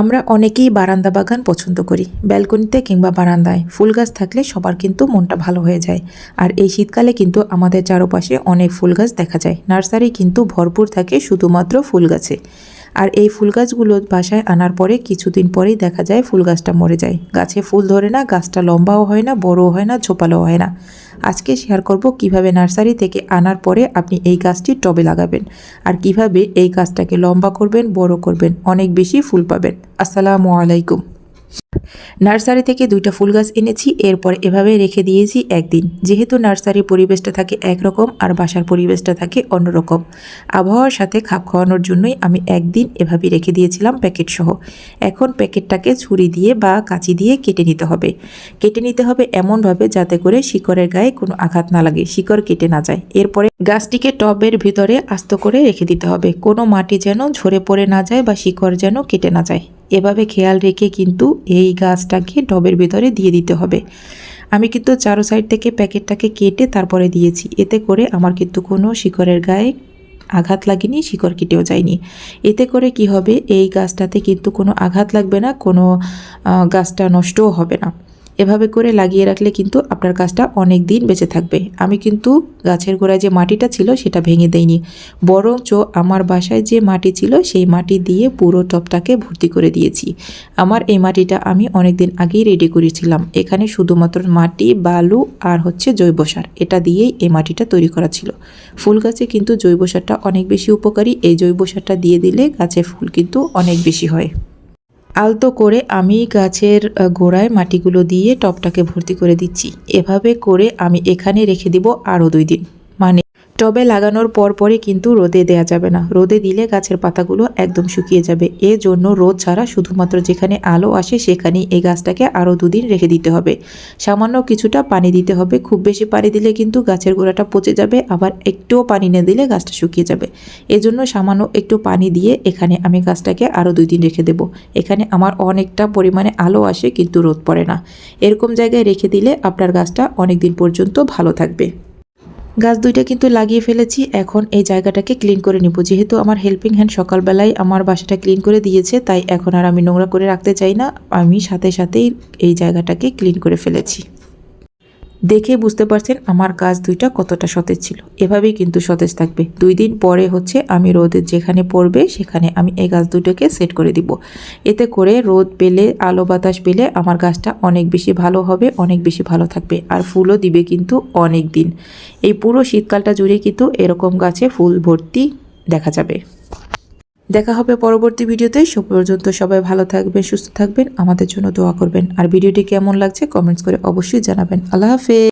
আমরা অনেকেই বারান্দা বাগান পছন্দ করি। ব্যালকনিতে কিংবা বারান্দায়। ফুল গাছ থাকলে সবার কিন্তু মনটা ভালো হয়ে যায়। আর এই শীতকালে কিন্তু আমাদের চারপাশে অনেক ফুল গাছ দেখা যায়। নার্সারি কিন্তু ভরপুর থাকে শুধুমাত্র ফুল গাছে। আর এই ফুল গাছগুলো বাসায় আনার পরে কিছুদিন পরেই দেখা যায় ফুল গাছটা মরে যায়। গাছে ফুল ধরে না, গাছটা লম্বাও হয় না, বড়ও হয় না ঝোপালো হয় না। আজকে শেয়ার করব কীভাবে নার্সারি থেকে আনার পরে আপনি এই গাছটি টবে লাগাবেন আর কীভাবে এই গাছটাকে লম্বা করবেন, বড় করবেন, অনেক বেশি ফুল পাবেন। আসসালামু আলাইকুম। নার্সারি থেকে দুইটা ফুল গাছ এনেছি, এরপর এভাবে রেখে দিয়েছি একদিন। যেহেতু নার্সারির পরিবেশটা থাকে একরকম আর বাসার পরিবেশটা থাকে অন্যরকম। আবহাওয়ার সাথে খাপ খাওয়ানোর জন্যই আমি একদিন এভাবে রেখে দিয়েছিলাম প্যাকেট সহ। এখন প্যাকেটটাকে ছুরি দিয়ে বা কাঁচি দিয়ে কেটে নিতে হবে। কেটে নিতে হবে এমনভাবে যাতে করে শিকড়ের গায়ে কোনো আঘাত না লাগে, শিকড় কেটে না যায়। এরপরে গাছটিকে টবের ভিতরে আস্ত করে রেখে দিতে হবে। কোনো মাটি যেন ঝরে পড়ে না যায় বা শিকড় যেন কেটে না যায়। এভাবে খেয়াল রেখে কিন্তু এই গাছটাকে টবের ভিতরে দিয়ে দিতে হবে। আমি কিন্তু চারো সাইড থেকে প্যাকেটটাকে কেটে তারপরে দিয়েছি। এতে করে আমার কিন্তু কোনো শিকড়ের গায়ে আঘাত লাগেনি, শিকড় কেটেও যায়নি। এতে করে কি হবে, এই গাছটাতে কিন্তু কোনো আঘাত লাগবে না, কোনো গাছটা নষ্টও হবে না। এভাবে করে লাগিয়ে রাখলে কিন্তু আপনার গাছটা অনেক দিন বেঁচে থাকবে। আমি কিন্তু গাছের গোড়ায় যে মাটিটা ছিল সেটা ভেঙে দেইনি। বরঞ্চ আমার বাসায় যে মাটি ছিল সেই মাটি দিয়ে পুরো টবটাকে ভর্তি করে দিয়েছি। আমার এই মাটিটা আমি অনেক দিন আগেই রেডি করেছিলাম। এখানে শুধুমাত্র মাটি, বালু আর হচ্ছে জৈব সার। এটা দিয়েই এই মাটিটা তৈরি করা ছিল। ফুল গাছে কিন্তু জৈব সারটা অনেক বেশি উপকারী। এই জৈব সারটা দিয়ে দিলে গাছের ফুল কিন্তু অনেক বেশি হয়। আলতো করে আমি গাছের গোড়ায় মাটিগুলো দিয়ে টপটাকে ভর্তি করে দিচ্ছি। এভাবে করে আমি এখানে রেখে দিব আরও দুই দিন। টবে লাগানোর পর পরই কিন্তু রোদে দেয়া যাবে না। রোদে দিলে গাছের পাতাগুলো একদম শুকিয়ে যাবে। জন্য রোদ ছাড়া শুধুমাত্র যেখানে আলো আসে সেখানেই এই গাছটাকে আরও দুদিন রেখে দিতে হবে। সামান্য কিছুটা পানি দিতে হবে। খুব বেশি পানি দিলে কিন্তু গাছের গোড়াটা পচে যাবে, আবার একটুও পানি না দিলে গাছটা শুকিয়ে যাবে। এজন্য সামান্য একটু পানি দিয়ে এখানে আমি গাছটাকে আরও দুই দিন রেখে দেব। এখানে আমার অনেকটা পরিমাণে আলো আসে, কিন্তু রোদ পড়ে না। এরকম জায়গায় রেখে দিলে আপনার গাছটা অনেক দিন পর্যন্ত ভালো থাকবে। গাছ দুইটা কিন্তু লাগিয়ে ফেলেছি। এখন এই জায়গাটাকে ক্লিন করে নিব। যেহেতু আমার হেল্পিং হ্যান্ড সকালবেলায় আমার বাসাটা ক্লিন করে দিয়েছে, তাই এখন আর আমি নোংরা করে রাখতে চাই না। আমি সাথে সাথেই এই জায়গাটাকে ক্লিন করে ফেলেছি। দেখে বুঝতে পারছেন আমার গাছ দুইটা কতটা সতেজ ছিল। এভাবেই কিন্তু সতেজ থাকবে। দুই দিন পরে হচ্ছে আমি রোদের যেখানে পড়বে সেখানে আমি এই গাছ দুটোকে সেট করে দিব। এতে করে রোদ পেলে, আলো বাতাস পেলে আমার গাছটা অনেক বেশি ভালো হবে, অনেক বেশি ভালো থাকবে আর ফুলও দিবে কিন্তু অনেক দিন। এই পুরো শীতকালটা জুড়ে কিন্তু এরকম গাছে ফুল ভর্তি দেখা যাবে। দেখা হবে পরবর্তী ভিডিওতে। সব পর্যন্ত সবাই ভালো থাকবেন, সুস্থ থাকবেন, আমাদের জন্য দোয়া করবেন। আর ভিডিওটি কেমন লাগছে কমেন্টস করে অবশ্যই জানাবেন। আল্লাহ হাফেজ।